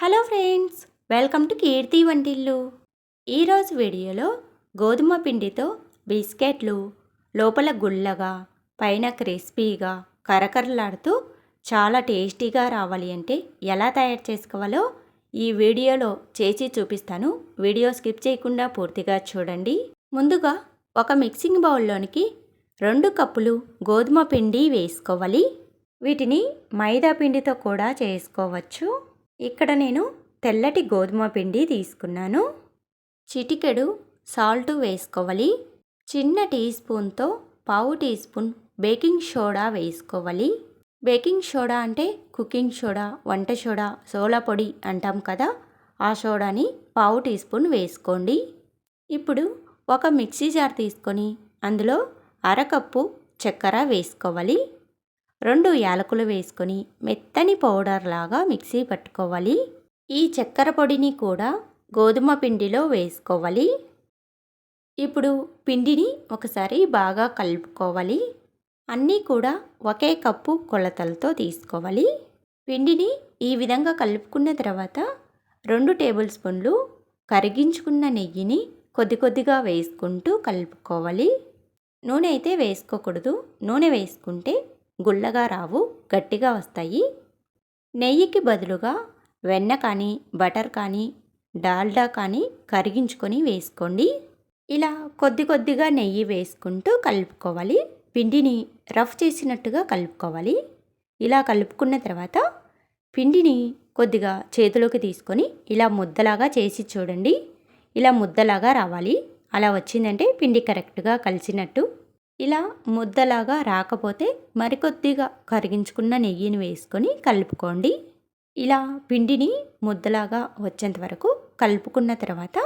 Hello friends welcome to Keerthi Vantillu. ఈరోజు వీడియోలో గోధుమ పిండితో బిస్కెట్లు లోపల గుల్లగా పైన క్రిస్పీగా కరకరలాడుతూ చాలా టేస్టీగా రావాలి అంటే ఎలా తయారు చేసుకోవాలో ఈ వీడియోలో చేసి చూపిస్తాను. వీడియో స్కిప్ చేయకుండా పూర్తిగా చూడండి. ముందుగా ఒక మిక్సింగ్ బౌల్లోనికి రెండు కప్పులు గోధుమ పిండి వేసుకోవాలి. వీటిని మైదా పిండితో కూడా చేసుకోవచ్చు. ఇక్కడ నేను తెల్లటి గోధుమ పిండి తీసుకున్నాను. చిటికెడు సాల్ట్ వేసుకోవాలి. చిన్న టీ స్పూన్తో పావు టీ స్పూన్ బేకింగ్ సోడా వేసుకోవాలి. బేకింగ్ సోడా అంటే కుకింగ్ సోడా వంట సోడా సోలా పొడి అంటాం కదా? ఆ సోడాని పావు టీ స్పూన్ వేసుకోండి. ఇప్పుడు ఒక మిక్సీ జార్ తీసుకొని అందులో అరకప్పు చక్కెర వేసుకోవాలి. రెండు యాలకులు వేసుకొని మెత్తని పౌడర్ లాగా మిక్సీ పట్టుకోవాలి. ఈ చక్కెర పొడిని కూడా గోధుమ పిండిలో వేసుకోవాలి. ఇప్పుడు పిండిని ఒకసారి బాగా కలుపుకోవాలి. అన్నీ కూడా ఒకే కప్పు కొలతలతో తీసుకోవాలి. పిండిని ఈ విధంగా కలుపుకున్న తర్వాత రెండు టేబుల్ స్పూన్లు కరిగించుకున్న నెయ్యిని కొద్ది కొద్దిగా వేసుకుంటూ కలుపుకోవాలి. నూనె అయితే వేసుకోకూడదు. నూనె వేసుకుంటే గుల్లగా రావు గట్టిగా వస్తాయి. నెయ్యికి బదులుగా వెన్న కానీ బటర్ కానీ డాల్డా కానీ కరిగించుకొని వేసుకోండి. ఇలా కొద్ది కొద్దిగా నెయ్యి వేసుకుంటూ కలుపుకోవాలి. పిండిని రఫ్ చేసినట్టుగా కలుపుకోవాలి. ఇలా కలుపుకున్న తర్వాత పిండిని కొద్దిగా చేతిలోకి తీసుకొని ఇలా ముద్దలాగా చేసి చూడండి. ఇలా ముద్దలాగా రావాలి. అలా వచ్చిందంటే పిండి కరెక్ట్గా కలిసినట్టు ఇలా ముద్దలాగా రాకపోతే మరికొద్దిగా కరిగించుకున్న నెయ్యిని వేసుకొని కలుపుకోండి. ఇలా పిండిని ముద్దలాగా వచ్చేంత వరకు కలుపుకున్న తర్వాత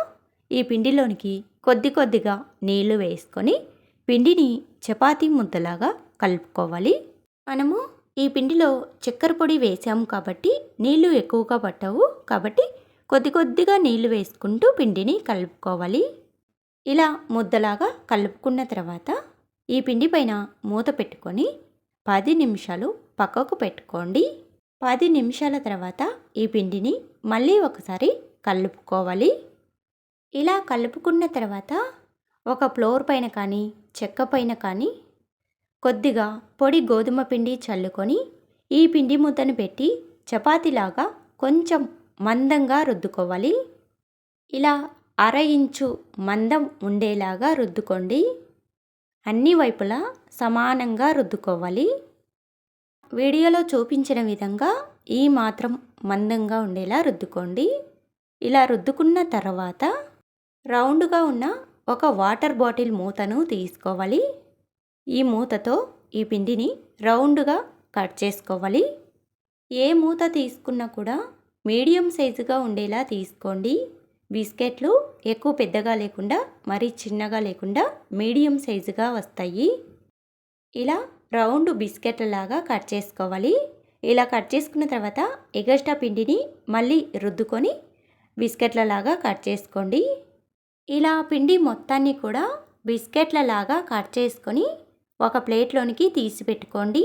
ఈ పిండిలోనికి కొద్ది కొద్దిగా నీళ్ళు వేసుకొని పిండిని చపాతీ ముద్దలాగా కలుపుకోవాలి. మనము ఈ పిండిలో చక్కెర పొడి వేసాము కాబట్టి నీళ్ళు ఎక్కువగా పట్టవు కాబట్టి కొద్ది కొద్దిగా నీళ్ళు వేసుకుంటూ పిండిని కలుపుకోవాలి. ఇలా ముద్దలాగా కలుపుకున్న తర్వాత ఈ పిండి పైన మూత పెట్టుకొని పది నిమిషాలు పక్కకు పెట్టుకోండి. పది నిమిషాల తర్వాత ఈ పిండిని మళ్ళీ ఒకసారి కలుపుకోవాలి. ఇలా కలుపుకున్న తర్వాత ఒక ఫ్లోర్ పైన కానీ చెక్క పైన కానీ కొద్దిగా పొడి గోధుమ పిండి చల్లుకొని ఈ పిండి ముద్దను పెట్టి చపాతీలాగా కొంచెం మందంగా రుద్దుకోవాలి. ఇలా అర ఇంచు మందం ఉండేలాగా రుద్దుకోండి. అన్ని వైపులా సమానంగా రుద్దుకోవాలి. వీడియోలో చూపించిన విధంగా ఈ మాత్రం మందంగా ఉండేలా రుద్దుకోండి. ఇలా రుద్దుకున్న తర్వాత రౌండ్గా ఉన్న ఒక వాటర్ బాటిల్ మూతను తీసుకోవాలి. ఈ మూతతో ఈ పిండిని రౌండ్గా కట్ చేసుకోవాలి. ఏ మూత తీసుకున్నా కూడా మీడియం సైజుగా ఉండేలా తీసుకోండి. బిస్కెట్లు ఎక్కువ పెద్దగా లేకుండా మరీ చిన్నగా లేకుండా మీడియం సైజుగా వస్తాయి. ఇలా రౌండ్ బిస్కెట్ల లాగా కట్ చేసుకోవాలి. ఇలా కట్ చేసుకున్న తర్వాత ఎగస్ట్రా పిండిని మళ్ళీ రుద్దుకొని బిస్కెట్ల లాగా కట్ చేసుకోండి. ఇలా పిండి మొత్తాన్ని కూడా బిస్కెట్ల లాగా కట్ చేసుకొని ఒక ప్లేట్లోనికి తీసి పెట్టుకోండి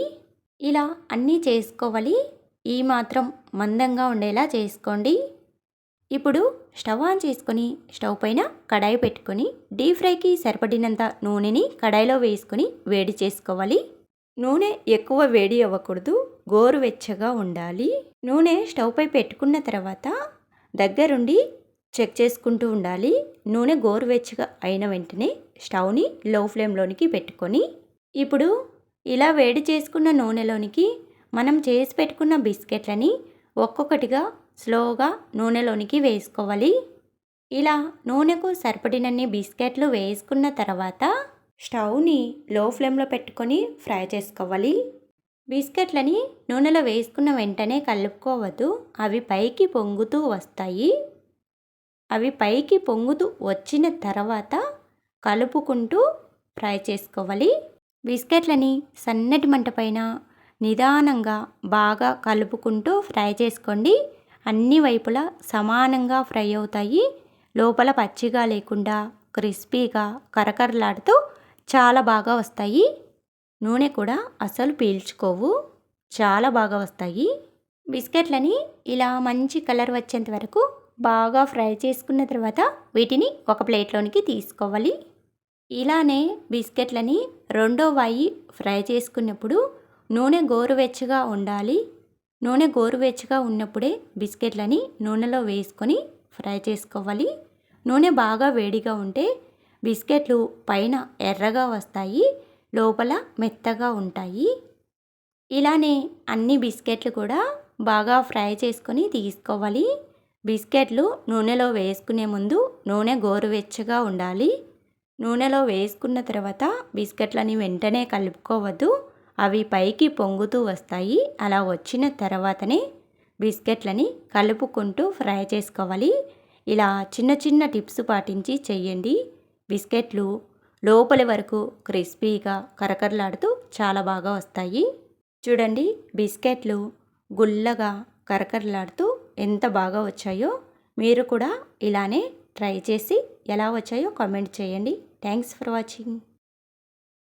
ఇలా అన్నీ చేసుకోవాలి. ఈ మాత్రం మందంగా ఉండేలా చేసుకోండి. ఇప్పుడు స్టవ్ ఆన్ చేసుకొని స్టవ్ పైన కడాయి పెట్టుకొని డీప్ ఫ్రైకి సరిపడినంత నూనెని కడాయిలో వేసుకొని వేడి చేసుకోవాలి. నూనె ఎక్కువ వేడి అవ్వకూడదు గోరువెచ్చగా ఉండాలి. నూనె స్టవ్పై పెట్టుకున్న తర్వాత దగ్గరుండి చెక్ చేసుకుంటూ ఉండాలి. నూనె గోరువెచ్చగా అయిన వెంటనే స్టవ్ని లో ఫ్లేమ్లోనికి పెట్టుకొని ఇప్పుడు ఇలా వేడి చేసుకున్న నూనెలోనికి మనం చేసి పెట్టుకున్న బిస్కెట్లని ఒక్కొక్కటిగా స్లోగా నూనెలోనికి వేసుకోవాలి. ఇలా నూనెకు సరిపడినన్ని బిస్కెట్లు వేసుకున్న తర్వాత స్టవ్ని లో ఫ్లేమ్లో పెట్టుకొని ఫ్రై చేసుకోవాలి. బిస్కెట్లని నూనెలో వేసుకున్న వెంటనే కలుపుకోవద్దు. అవి పైకి పొంగుతూ వస్తాయి. అవి పైకి పొంగుతూ వచ్చిన తర్వాత కలుపుకుంటూ ఫ్రై చేసుకోవాలి. బిస్కెట్లని సన్నటి మంట పైన నిదానంగా బాగా కలుపుకుంటూ ఫ్రై చేసుకోండి. అన్ని వైపులా సమానంగా ఫ్రై అవుతాయి. లోపల పచ్చిగా లేకుండా క్రిస్పీగా కరకరలాడుతూ చాలా బాగా వస్తాయి. నూనె కూడా అసలు పీల్చుకోవు. చాలా బాగా వస్తాయి. బిస్కెట్లని ఇలా మంచి కలర్ వచ్చేంత వరకు బాగా ఫ్రై చేసుకున్న తర్వాత వీటిని ఒక ప్లేట్లోనికి తీసుకోవాలి. ఇలానే బిస్కెట్లని రెండో వాయి ఫ్రై చేసుకున్నప్పుడు నూనె గోరువెచ్చగా ఉండాలి. నూనె గోరువెచ్చగా ఉన్నప్పుడే బిస్కెట్లని నూనెలో వేసుకొని ఫ్రై చేసుకోవాలి. నూనె బాగా వేడిగా ఉంటే బిస్కెట్లు పైన ఎర్రగా వస్తాయి లోపల మెత్తగా ఉంటాయి. ఇలానే అన్ని బిస్కెట్లు కూడా బాగా ఫ్రై చేసుకొని తీసుకోవాలి. బిస్కెట్లు నూనెలో వేసుకునే ముందు నూనె గోరువెచ్చగా ఉండాలి. నూనెలో వేసుకున్న తర్వాత బిస్కెట్లని వెంటనే కలుపుకోవద్దు. అవి పైకి పొంగుతూ వస్తాయి. అలా వచ్చిన తర్వాతనే బిస్కెట్లని కలుపుకుంటూ ఫ్రై చేసుకోవాలి. ఇలా చిన్న చిన్న టిప్స్ పాటించి చేయండి. బిస్కెట్లు లోపలి వరకు క్రిస్పీగా కరకరలాడుతూ చాలా బాగా వస్తాయి. చూడండి బిస్కెట్లు గుల్లగా కరకరలాడుతూ ఎంత బాగా వచ్చాయో మీరు కూడా ఇలానే ట్రై చేసి ఎలా వచ్చాయో కామెంట్ చేయండి. Thanks for watching.